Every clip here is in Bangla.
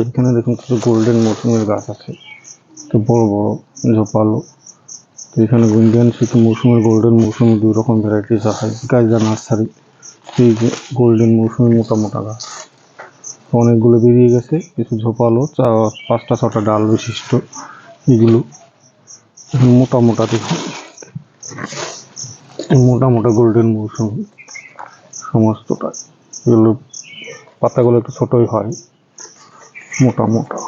এখানে দেখুন কিছু গোল্ডেন মৌসুমের গাছ আছে। তো বড় বড়, ঝোপালো। তো এখানে ইন্ডিয়ান শীত মৌসুমের গোল্ডেন মৌসুমি দুই রকম ভ্যারাইটিস হয় গাইজা নার্সারি এই যে গোল্ডেন মৌসুমি মোটা মোটা গাছ। অনেকগুলো বেরিয়ে গেছে, কিছু ঝোপালো, চা, পাঁচটা, ছটা ডাল বিশিষ্ট এগুলো। মোটা মোটা দেখুন। মোটা মোটা গোল্ডেন মৌসুমি সমস্তটা এগুলো পাতাগুলো একটু ছোটই হয়। মোটা মোটা।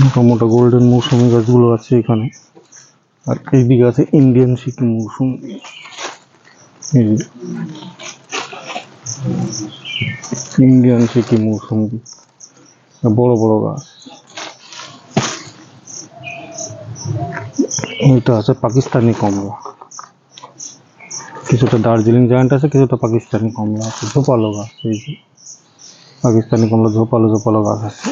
মোটা মোটা গোল্ডেন মৌসুমি গাছগুলো আছে এখানে। আর এইদিকে আছে ইন্ডিয়ান সিকিম মৌসুমি। ইন্ডিয়ান সিকিম মৌসুমি। বড় বড় গাছ। এটা আছে পাকিস্তানি কমলা। কিছুটা দার্জিলিং জায়ান্ট আছে, কিছুটা পাকিস্তানি কমলা আছে। ঝোপালো গাছ, এই যে। পাকিস্তানি কমলা ঝোপালো ঝোপালো গাছ আছে।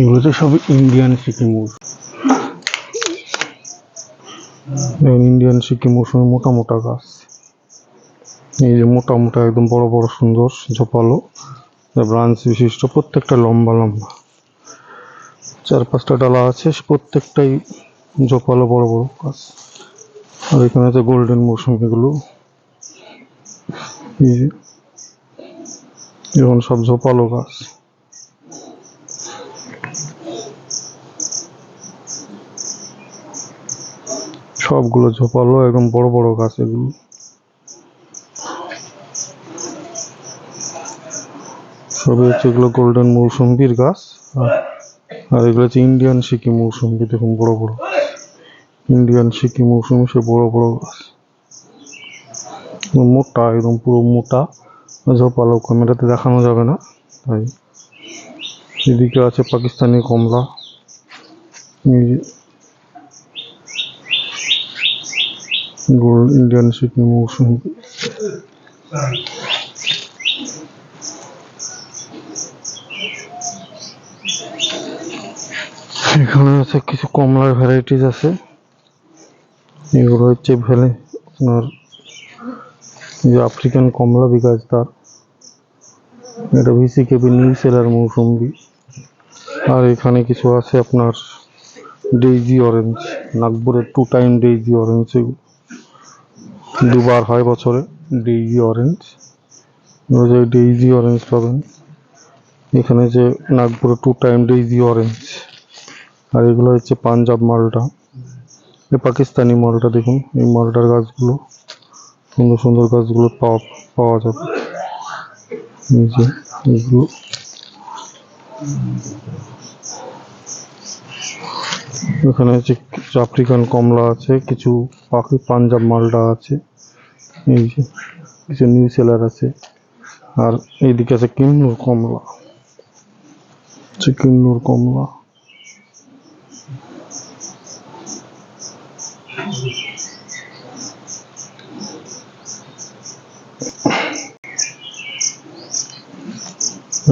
এগুলো তো সব ইন্ডিয়ান সিকিম ইন্ডিয়ান সিকিম মৌসুমে মোটা মোটা গাছ। এই যে মোটা মোটা, একদম বড় বড় সুন্দর ঝোপালো। ব্রাঞ্চ বিশিষ্ট, প্রত্যেকটা লম্বা লম্বা। চার পাঁচটা ডালা আছে, প্রত্যেকটাই ঝোপালো বড় বড় গাছ আর এখানে আছে গোল্ডেন মৌসুমিগুলো এই যে এখন সব ঝোপালো গাছ। সবগুলো ঝোপালো একদম বড় বড় গাছ এগুলো। সবই হচ্ছে এগুলো গোল্ডেন মৌসুম্বির গাছ। আর এগুলো হচ্ছে ইন্ডিয়ান সিকি মৌসুম্বি দেখুন বড় বড়। ইন্ডিয়ান সিকি মৌসুমি, সে বড় বড় গাছ। মোটা, একদম পুরো মোটা। ঝোপালো ক্যামেরাতে দেখানো যাবে না, তাই। এদিকে আছে পাকিস্তানি কমলা। গোল্ড ইন্ডিয়ান সিকি মৌসুমি। এখানে আছে কিছু কমলার ভ্যারাইটিস আছে। এগুলো হচ্ছে ভ্যালে আপনার যে আফ্রিকান কমলা বিকাশ তার। এটা ভিসি কেবি নিউ সেলার মৌসুম্বি আর এখানে কিছু আছে আপনার ডেইজি অরেঞ্জ নাগপুরের টু টাইম ডেইজি অরেঞ্জ দুবার হয় বছরে ডেইজি অরেঞ্জ ডেইজি অরেঞ্জ পাবেন, এখানে যে নাগপুরে টু টাইম ডেইজি অরেঞ্জ আর এগুলো হচ্ছে পাঞ্জাব মালটা। এই পাকিস্তানি মালটা দেখুন, এই মালটার গাছগুলো। সুন্দর সুন্দর গাছগুলো পাওয়া পাওয়া যাবে। এই এগুলো। এখানে হচ্ছে আফ্রিকান কমলা আছে, কিছু পাখি পাঞ্জাব মালটা আছে। এই যে, কিছু নিউ সেলার আছে। আর এইদিকে আছে কিন্নুর কমলা। হচ্ছে কিন্নুর কমলা।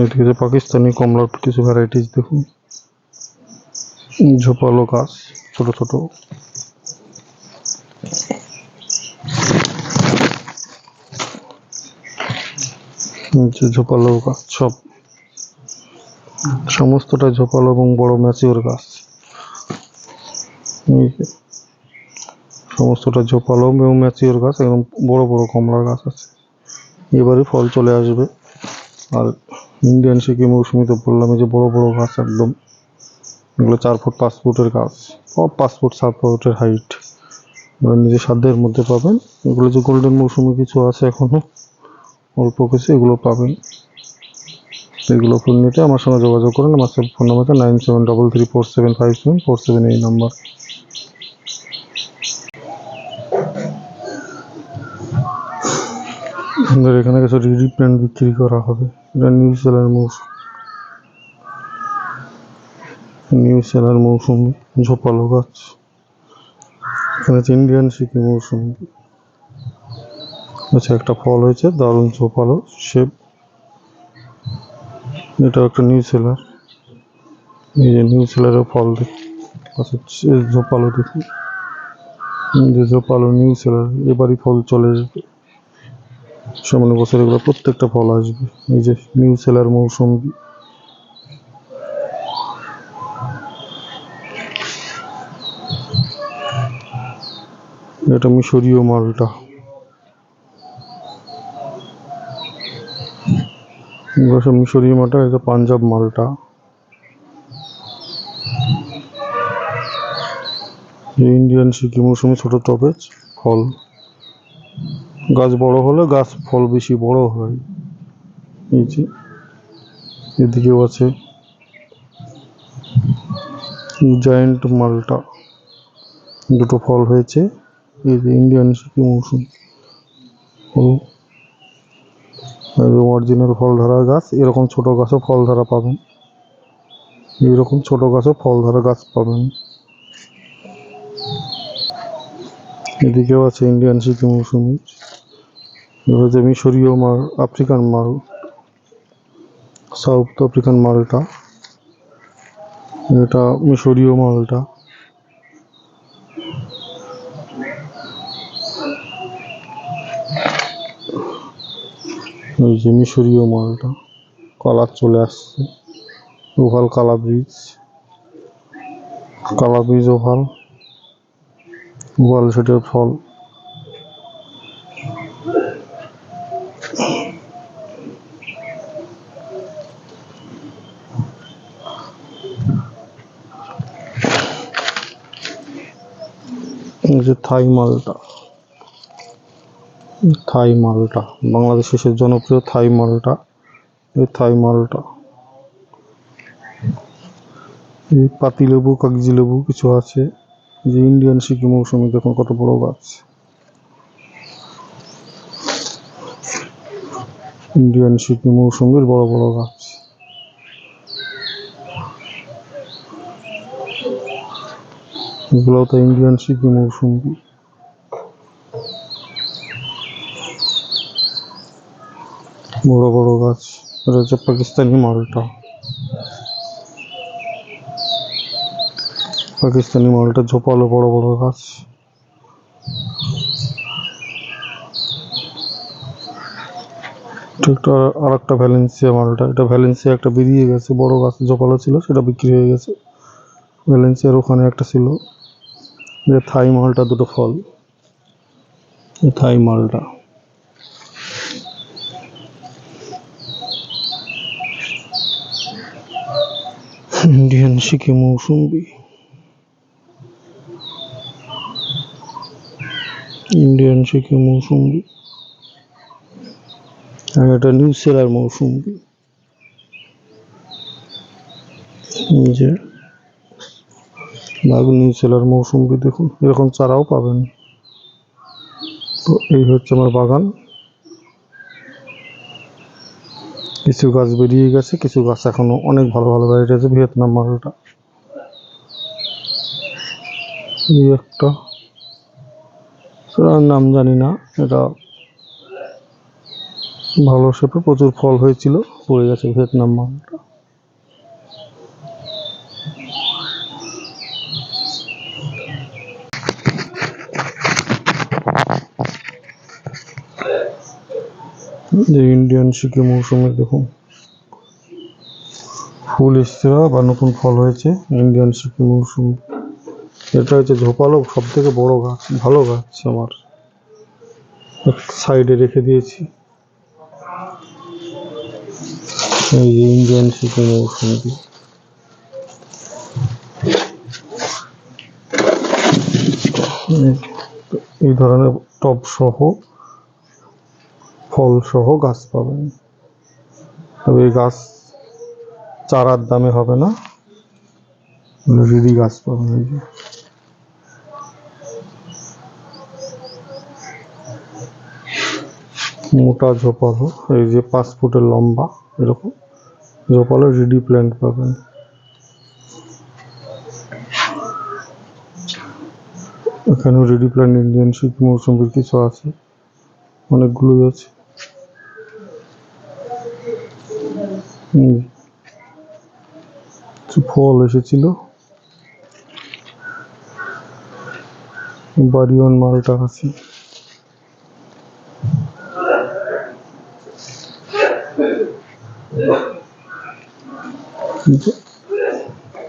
এদিকে যে পাকিস্তানি কমলার কিছু ভ্যারাইটিস দেখুন। ঝোপালো গাছ, ছোট ছোট। ঝোপালো গাছ সব। সমস্তটা ঝোপালো এবং বড় ম্যাচিওর গাছ। সমস্তটা ঝোপালো এবং ম্যাচিওর গাছ এবং বড় বড় কমলার গাছ আছে। এবারে ফল চলে আসবে। আর ইন্ডিয়ান সিকিম মৌসুমিতে বললাম যে বড় বড় গাছ একদম। এগুলো চার ফুট, পাঁচ ফুটের গাছ সব পাঁচ ফুট, সাত ফুটের হাইট নিজের সাধ্যের মধ্যে পাবেন। এগুলো যে গোল্ডেন মৌসুমি কিছু আছে এখনও, অল্প কিছু এগুলো পাবেন। এগুলো ফোন নিতে আমার সঙ্গে যোগাযোগ করুন। আমার ফোন নাম্বারটা nine seven double three four seven five seven four seven এই নাম্বার এখানে কিছু রিডি প্ল্যান্ট বিক্রি করা হবে। এটা নিউ সেলার মৌসুম নিউ সেলার মৌসুমি ঝোপালো গাছ এখানে হচ্ছে ইন্ডিয়ান সিকি মৌসুমি আচ্ছা একটা ফল হয়েছে, দারুণ ঝোপালো শেপ এটা একটা নিউ সেলার এই যে নিউ সেলারের ফল আচ্ছা ঝোপালো দেখুন এই যে ঝোপালো নিউ সেলার এবারই ফল চলে যাবে। সামনে বছর এগুলো প্রত্যেকটা ফল আসবে। এই যে নিউ সেলার মৌসুমি। এটা মিশরীয় মালটা। মিশরীয় মালটা, এটা পাঞ্জাব মালটা। ইন্ডিয়ান সিকি মৌসুমি ছোট টবে ফল। গাছ বড় হলে গাছ ফল বেশি বড় হয়। এই যে, এদিকেও আছে। জয়েন্ট মালটা। দুটো ফল হয়েছে। এই যে ইন্ডিয়ান সিকি মৌসুম। অরিজিনাল ফল ধরা গাছ। এরকম ছোট গাছও ফল ধরা পাবেন। এরকম ছোট গাছও ফল ধরা গাছ পাবেন। এদিকেও আছে ইন্ডিয়ান সিকি মৌসুমি। এবার মিশরীয় মাল আফ্রিকান মাল সাউথ আফ্রিকান মালটা, এটা মিশরীয় মালটা। ওই যে মিশরীয় মালটা, কালার চলে আসছে। ওভাল কালা ব্রিজ কালা ব্রিজ ওভাল ওভাল সেটের ফল। যে থাই মালটা। থাই মালটা। বাংলাদেশের সে জনপ্রিয় থাই মালটা। এই থাই মালটা। এই পাতি লেবু কাগজি লেবু কিছু আছে। যে ইন্ডিয়ান সিকি মৌসুমি দেখুন কত বড় গাছ ইন্ডিয়ান সিকি মৌসুমির বড় বড় গাছ এগুলো তো ইন্ডিয়ান সিকি মৌসুমি। বড় বড় গাছ এটা হচ্ছে পাকিস্তানি মালটা। পাকিস্তানি মালটা ঝোপালো, বড় বড় গাছ। একটা আর একটা ভ্যালেন্সিয়া মালটা। এটা ভ্যালেন্সিয়া একটা বেরিয়ে গেছে, বড় গাছ ঝোপালো ছিল, সেটা বিক্রি হয়ে গেছে। ভ্যালেন্সিয়ার ওখানে একটা ছিল, যে থাই মালটা দুটো ফল। থাই মালটা। ইন্ডিয়ান সিকি মৌসুম্বি ইন্ডিয়ান সিকি মৌসুম্বি আর এটা নিউ সেলার মৌসুম্বি যে নিউ সেলার মৌসুম্বি দেখুন, এরকম চারাও পাবেন। তো এই হচ্ছে আমার বাগান। কিছু গাছ বেরিয়ে গেছে, কিছু গাছ এখনও অনেক ভালো ভালো ভ্যারাইটি আছে, ভিয়েতনাম মালটা। এই একটা। সেটার নাম জানি না। এটা ভালো শেপে প্রচুর ফল হয়েছিল, পড়ে গেছে ভিয়েতনাম মালটা। যে ইন্ডিয়ান সিকি মৌসুমে দেখুন। ফুল এসছে বা নতুন ফল হয়েছে ইন্ডিয়ান সিকি মৌসুম। এটা হচ্ছে ঝোপালো সব থেকে বড় গাছ, ভালো গাছ আমার। সাইডে রেখে দিয়েছি। এই যে ইন্ডিয়ান সিকি মৌসুমি। এই ধরনের টব সহ, ফল সহ গাছ পাবেন। তবে এই গাছ চারার দামে হবে না। রিডি গাছ পাবেন এই যে। মোটা ঝোপালো, এই যে পাঁচ ফুটের লম্বা, এরকম ঝোপালো রিডি প্ল্যান্ট পাবেন। এখানেও রেডি প্ল্যান্ট ইন্ডিয়ান শীত মৌসুমের কিছু আছে, অনেকগুলোই আছে। ফল এসেছিল। বাড়িওয়ান মালটা আছে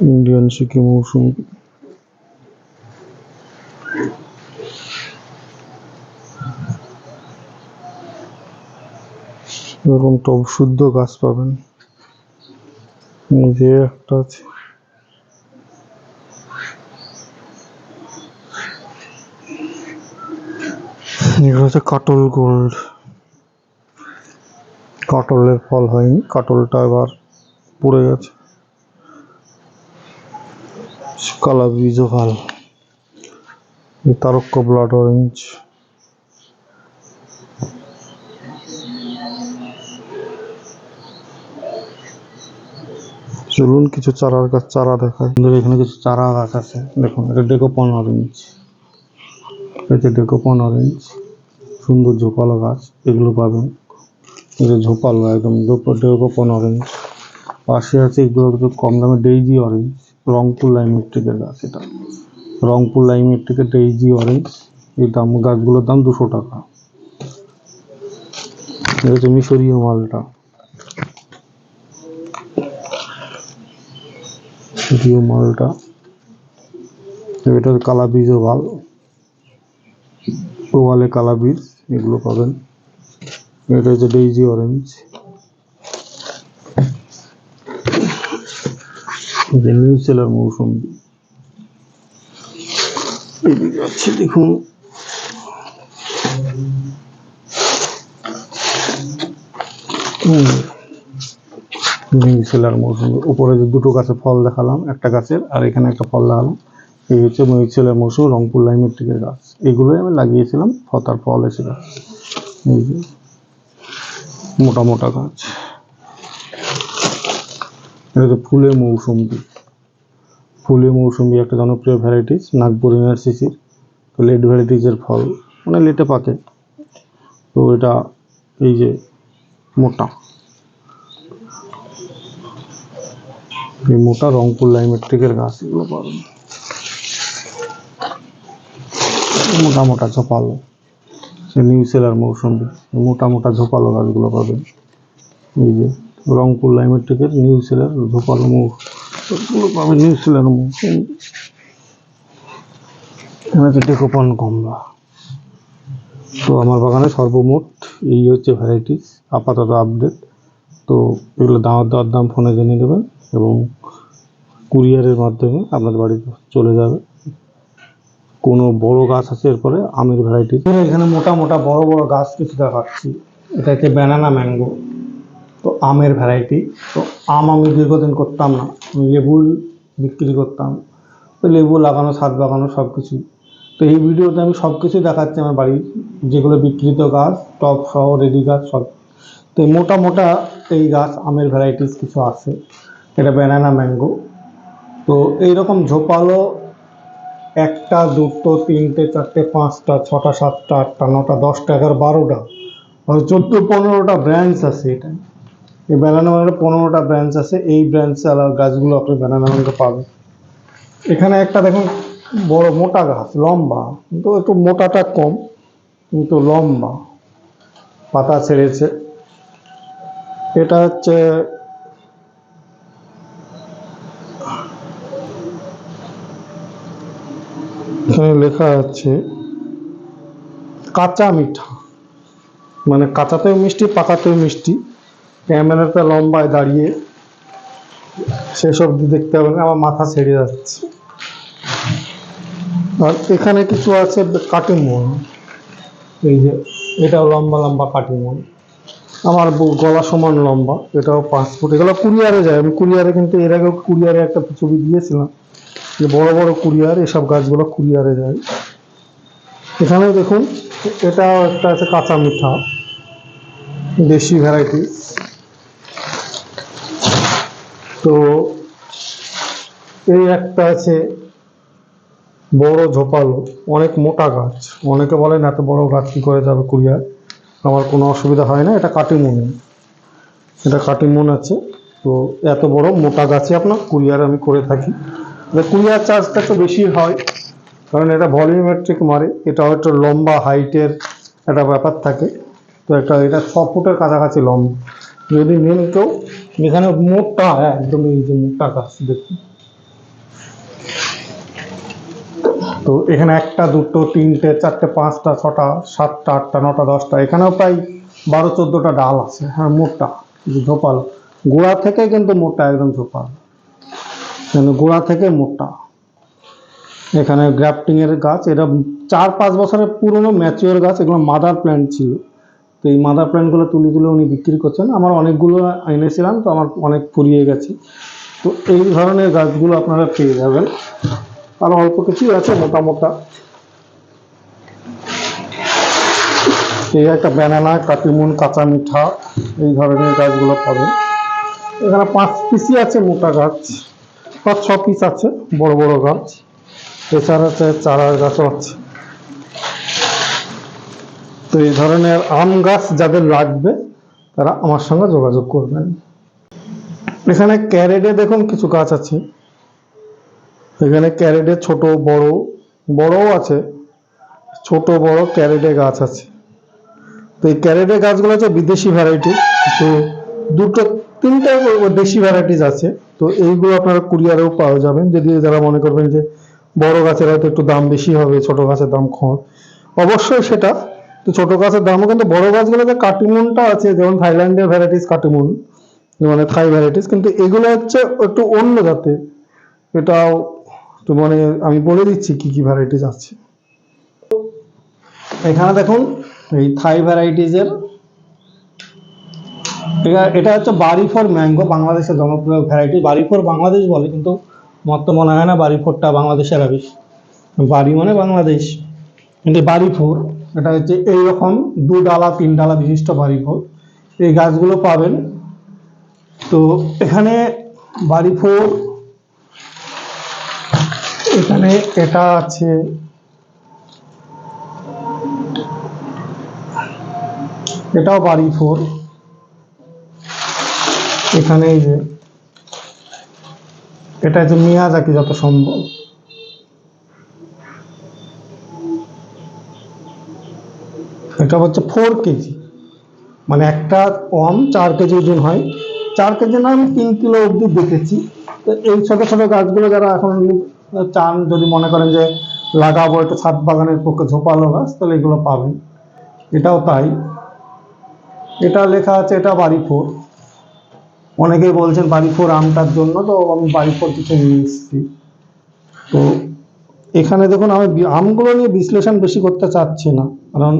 ইন্ডিয়ান সিকি মৌসুমি এরকম টব শুদ্ধ গাছ পাবেন। যে একটা আছে। কাটল গোল্ড। কাটলের ফল হয়নি, কাটলটা এবার পড়ে গেছে। কালা বীজ ভালো তারক্য ব্লাড অরেঞ্জ চলুন কিছু চারার গাছ, চারা দেখায় আমাদের এখানে কিছু চারা গাছ আছে। দেখুন, এটা ডেকোপন অরেঞ্জ এটা ডেকোপন অরেঞ্জ সুন্দর ঝোপালো গাছ, এগুলো পাবেন। এটা ঝোপালো, একদম ডেকোপন অরেঞ্জ পাশে আছে এগুলো কম দামে ডেইজি অরেঞ্জ রংপুর লাইমেট্রিকের গাছ এটা রংপুর লাইমেট্রিকের ডেইজি অরেঞ্জ এই দাম, গাছগুলোর দাম দুশো টাকা। এটা হচ্ছে মিশরীয় মালটা। মিশরীয় মালটা। এটা কালা বীজও ভালো ওয়ালে কালা বীজ এগুলো পাবেন। এটা হচ্ছে ডেইজি অরেঞ্জ যে নিউ সেলার মৌসুমি। এদিকে আছে, দেখুন। নিউ সেলার উপরে যে দুটো গাছে ফল দেখালাম, একটা গাছের, আর এখানে একটা ফল দেখালাম। এই হচ্ছে মহিষেলের মৌসুম, রংপুর লাইমেট্রিকের গাছ। এগুলোই আমি লাগিয়েছিলাম ফতার ফল এসে গাছ। মোটা মোটা গাছ। এটা হচ্ছে ফুলের মৌসুমি। ফুলের মৌসুমি একটা জনপ্রিয় ভ্যারাইটিস নাগপুর ইউনিভার্সিটির তো লেট ভ্যারাইটিসের ফল মানে লেটে পাকে। তো এটা এই যে মোটা। এই মোটা রংপুর লাইমেট্রিকের গাছ, এগুলো পাবেন মোটা মোটা ঝোপালো। সে নিউ সেলার মৌসুমি মোটা মোটা ঝোপালো গাছগুলো পাবেন। এই যে রংপুর লাইমেট্রিকের নিউ সেলার ঝোপালো মৌ। এগুলো পাবেন নিউ সেলার মৌসুমি এখানে হচ্ছে কমলা তো আমার বাগানে সর্বমোট এই হচ্ছে ভ্যারাইটিস আপাতত আপডেট তো এগুলো দাম দর দাম ফোনে জেনে নেবেন এবং কুরিয়ারের মাধ্যমে আপনার বাড়িতে চলে যাবে। কোনো বড় গাছ আছে এরপরে? আমের ভ্যারাইটি এখানে মোটা মোটা বড় বড় গাছ কিছু দেখাচ্ছি এটা হচ্ছে ব্যানানা ম্যাঙ্গো তো আমের ভ্যারাইটি তো আম আমি দীর্ঘদিন করতাম না। আমি লেবু বিক্রি করতাম। তো লেবু লাগানো ছাদ বাগানো সব কিছু তো এই ভিডিওতে আমি সব কিছু দেখাচ্ছি আমার বাড়ির। যেগুলো বিকৃত গাছ টপ সহ রেডি গাছ সব। তো এই মোটা মোটা এই গাছ আমের ভ্যারাইটিস কিছু আছে। এটা ব্যানানা ম্যাঙ্গো তো এইরকম ঝোপালো একটা, দুটো, তিনটে, চারটে, পাঁচটা, ছটা, সাতটা, আটটা, নটা, দশটা, এগারো, বারোটা চোদ্দ, পনেরোটা ব্রাঞ্চ আছে এটা এই ব্যানানা ম্যাঙ্গোর পনেরোটা ব্রাঞ্চ আছে, এই ব্রাঞ্চে আলাদা গাছগুলো আপনি ব্যানানা ম্যাঙ্গো পাবেন। এখানে একটা দেখুন, বড় মোটা গাছ, লম্বা, কিন্তু একটু মোটাটা কম, কিন্তু লম্বা, পাতা ছেড়েছে। এটা হচ্ছে এখানে লেখা আছে, কাঁচা মিঠা। মানে কাঁচাতেও মিষ্টি পাকাতেও মিষ্টি। ক্যামেরাটা লম্বায় দাঁড়িয়ে সেসব দেখতে হবে, আমার মাথা ছেড়ে যাচ্ছে। আর এখানে কিছু আছে কাটিমন এই যে, এটাও লম্বা লম্বা কাটিমন আমার গলা সমান লম্বা, এটাও ফুট। এগুলো কুরিয়ারে যায়, আমি কুরিয়ারে কিন্তু এর আগেও কুরিয়ারে একটা ছবি দিয়েছিলাম যে বড় বড় কুরিয়ার, এসব গাছগুলো কুরিয়ারে যায়। এখানেও দেখুন, এটাও একটা আছে কাঁচা মিঠা, দেশি ভ্যারাইটি। তো এই একটা আছে বড় ঝোপালো, অনেক মোটা গাছ। অনেকে বলেন, এত বড় গাছ কী করে যাবে কুরিয়ার আমার কোনো অসুবিধা হয় না, এটা কাটিমুন। এটা কাটিমুন আছে, তো এত বড় মোটা গাছে আপনার কুরিয়ার আমি করে থাকি। কুরিয়ার চার্জটা একটু বেশি হয়, কারণ এটা ভলিউমেট্রিক মারে, এটাও একটু লম্বা হাইটের একটা ব্যাপার থাকে। তো একটা, এটা ছ ফুটের কাছাকাছি লম্বা। যদি নেন কেউ, এখানে মোটা একদম এই যে মোটা গাছ দেখুন। তো এখানে একটা, দুটো, তিনটে, চারটে, পাঁচটা, ছটা, সাতটা, আটটা, নটা, দশটা, এখানেও প্রায় বারো, চোদ্দোটা ডাল আছে হ্যাঁ মোটা ঝোপাল। গোড়া থেকে কিন্তু মোটা একদম ঝোপাল। গোড়া থেকে মোটা এখানে গ্রাফটিং এর গাছ এটা চার, পাঁচ বছরের পুরনো ম্যাচিওর গাছ, এগুলো মাদার প্ল্যান্ট ছিল। তো এই মাদার প্ল্যান্টগুলো তুলে তুলে উনি বিক্রি করছেন। আমার অনেকগুলো এনেছিলাম, তো আমার অনেক ফুরিয়ে গেছে। তো এই ধরনের গাছগুলো আপনারা পেয়ে যাবেন। আর অল্প কিছুই আছে মোটা মোটা এই একটা ব্যানানা কাটিমুন কাঁচা মিঠা, এই ধরনের গাছগুলো পাবেন। এখানে পাঁচ পিসই আছে মোটা গাছ। পাঁচ, ছ পিস আছে, বড় বড় গাছ। এছাড়া চারার গাছও আছে। তো এই ধরনের আম গাছ যাদের লাগবে তারা আমার সঙ্গে যোগাযোগ করবেন। এখানে ক্যারেটে দেখুন কিছু গাছ আছে। এখানে ক্যারেটে ছোট, বড়, বড়ও আছে। ছোট, বড় ক্যারেটে গাছ আছে। তো এই ক্যারেটে গাছগুলো হচ্ছে বিদেশি ভ্যারাইটি তো দুটো, তিনটে দেশি ভ্যারাইটিস আছে। তো এইগুলো আপনারা কুরিয়ারেও পাওয়া যাবেন। যদি যারা মনে করবেন যে বড় গাছের হয়তো একটু দাম বেশি হবে, ছোট গাছের দাম কম। অবশ্যই সেটা তো ছোট গাছের দামও কিন্তু বড় গাছগুলোতে কাটিমুনটা আছে, যেমন থাইল্যান্ডের ভ্যারাইটিস কাটিমুন মানে থাই ভ্যারাইটিস কিন্তু এগুলো হচ্ছে একটু অন্য জাতের। এটাও তো মানে আমি বলে দিচ্ছি কি কি ভ্যারাইটিস আছে। এখানে দেখুন, এই থাই ভ্যারাইটিজের এটা হচ্ছে বাড়ি ফর ম্যাঙ্গো, বাংলাদেশের জনপ্রিয় ভ্যারাইটি বাড়ি ফর বাংলাদেশ বলে, কিন্তু আমার তো মনে হয় না বাড়ি ফোরটা বাংলাদেশের আবি বাড়ি মানে বাংলাদেশ। কিন্তু বাড়ি ফোর এটা হচ্ছে এইরকম দু ডালা, তিন ডালা বিশিষ্ট বাড়ি ফোর এই গাছগুলো পাবেন। তো এখানে বাড়ি ফোর এখানে এটা আছে, এটাও বাড়ি এখানে এই যে, এটা হচ্ছে মিয়াজাকি যত সম্ভব। এটা হচ্ছে ফোর কেজি। মানে একটা কম চার কেজি ওজন হয়। চার কেজি না, আমি তিন কিলো অবধি দেখেছি। তো এই ছোট ছোট গাছগুলো যারা এখন চান, যদি মনে করেন যে লাগাবো একটু ছাদ বাগানের পক্ষে ঝোপালো গাছ, তাহলে এগুলো পাবেন। এটাও তাই। এটা লেখা আছে, এটা বাড়ি ফোর। অনেকেই বলছেন বাড়ি ফোর আমটার জন্য, তো আমি বাড়ি ফোর কিছু নিয়ে এসেছি তো এখানে দেখুন, আমি আমগুলো নিয়ে বিশ্লেষণ বেশি করতে চাচ্ছি না। কারণ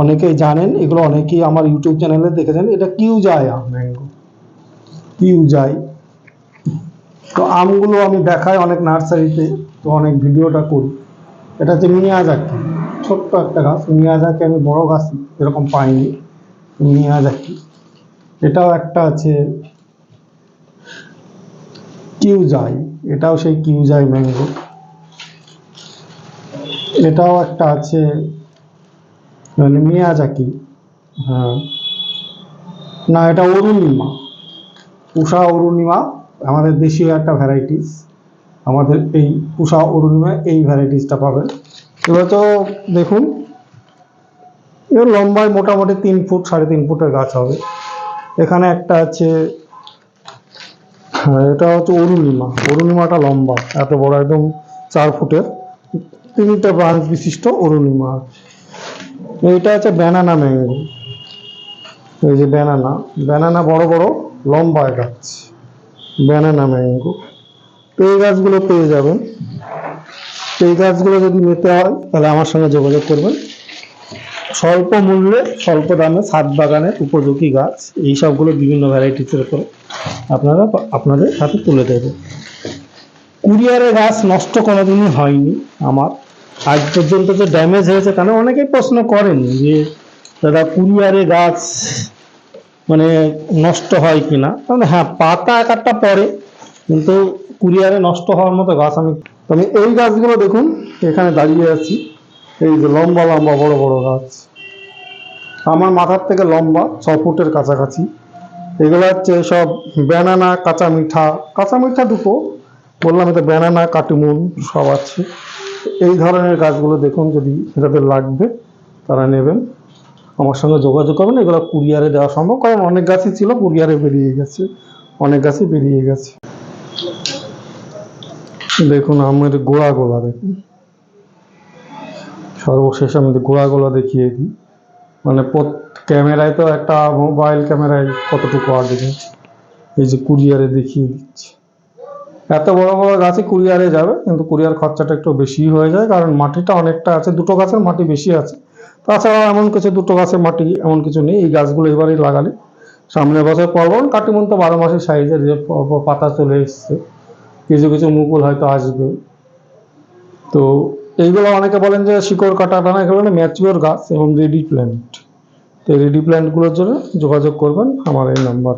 অনেকেই জানেন, এগুলো অনেকেই আমার ইউটিউব চ্যানেলে দেখেছেন, এটা কিউ যায় আম ম্যাঙ্গো কিউ যায় তো আমগুলো আমি দেখাই অনেক নার্সারিতে, তো অনেক ভিডিওটা করি। এটা হচ্ছে মিয়াজাকি, ছোট্ট একটা গাছ, মিয়াজাকি আমি বড় গাছ এরকম পাইনি, মিয়াজাকি। এটাও একটা আছে কিউজাই, এটাও সেই কিউজাই ম্যাঙ্গো এটাও একটা আছে মানে মিয়াজাকি হ্যাঁ। না, এটা অরুণিমা। উষা অরুণিমা, আমাদের দেশীয় একটা ভ্যারাইটিস আমাদের এই উষা অরুণিমা এই ভ্যারাইটিসটা পাবেন। এবার তো দেখুন, এর লম্বায় মোটামুটি তিন ফুট, সাড়ে তিন ফুটের গাছ হবে। এখানে একটা আছে হ্যাঁ এটা হচ্ছে অরুণিমা। অরুণিমাটা লম্বা, এত বড়, একদম চার ফুটের। তিনটা ব্রাঞ্চ বিশিষ্ট অরুণিমা। এইটা হচ্ছে ব্যানানা ম্যাঙ্গো এই যে ব্যানানা ব্যানানা বড় বড়, লম্বা গাছ। ব্যানানা ম্যাঙ্গো তো এই গাছগুলো পেয়ে যাবেন। তো এই গাছগুলো যদি নিতে হয়, তাহলে আমার সঙ্গে যোগাযোগ করবেন। স্বল্প মূল্যে, স্বল্প দামে ছাদ বাগানের উপযোগী গাছ, এই সবগুলো বিভিন্ন ভ্যারাইটিসের করে আপনারা আপনাদের হাতে তুলে দেবে কুরিয়ারে গাছ নষ্ট কোনোদিনই হয়নি আমার। আজ পর্যন্ত যে ড্যামেজ হয়েছে কেন অনেকেই প্রশ্ন করেন যে দাদা কুরিয়ারে গাছ মানে নষ্ট হয় কিনা। তাহলে হ্যাঁ পাতা এক একটা পড়ে, কিন্তু কুরিয়ারে নষ্ট হওয়ার মতো গাছ আমি তবে এই গাছগুলো দেখুন, এখানে দাঁড়িয়ে আছি। এই যে লম্বা লম্বা, বড় বড় গাছ। আমার মাথার থেকে লম্বা, ছ ফুটের কাছাকাছি। এগুলো হচ্ছে সব ব্যানানা কাঁচা মিঠা কাঁচা মিঠা দুটো, বললাম এটা ব্যানানা কাটিমুন, সব আছে। এই ধরনের গাছগুলো দেখুন, যদি যাদের লাগবে, তারা নেবেন। আমার সঙ্গে যোগাযোগ করবেন, এগুলো কুরিয়ারে দেওয়া সম্ভব। কারণ অনেক গাছই ছিল, কুরিয়ারে বেরিয়ে গেছে। অনেক গাছই বেরিয়ে গেছে। দেখুন আমের গোড়া গোলা দেখুন। সর্বশেষ আমি গোড়া গোলা দেখিয়ে দিই। মানে ক্যামেরায় তো একটা মোবাইল ক্যামেরায় কতটুকু দেখুন এই যে কুরিয়ারে দেখিয়ে দিচ্ছি। এত বড় বড় গাছে কুরিয়ারে যাবে, কিন্তু কুরিয়ার খরচাটা একটু বেশি হয়ে যায়, কারণ মাটিটা অনেকটা আছে, দুটো গাছের মাটি বেশি আছে। তাছাড়া এমন কিছু, দুটো গাছের মাটি এমন কিছু নেই, এই গাছগুলো এবারেই লাগালে। সামনের বছর পরবন কাটিমন তো বারো মাসের সাইজের যে পাতা চলে এসছে, কিছু কিছু মুকুল হয়তো আসবে। তো এইগুলো অনেকে বলেন যে শিকড় কাটাটা না, এগুলো ম্যাচিওর গাছ এবং রেডি প্ল্যান্ট তো রেডি প্ল্যান্টগুলোর জন্য যোগাযোগ করবেন আমার এই নাম্বার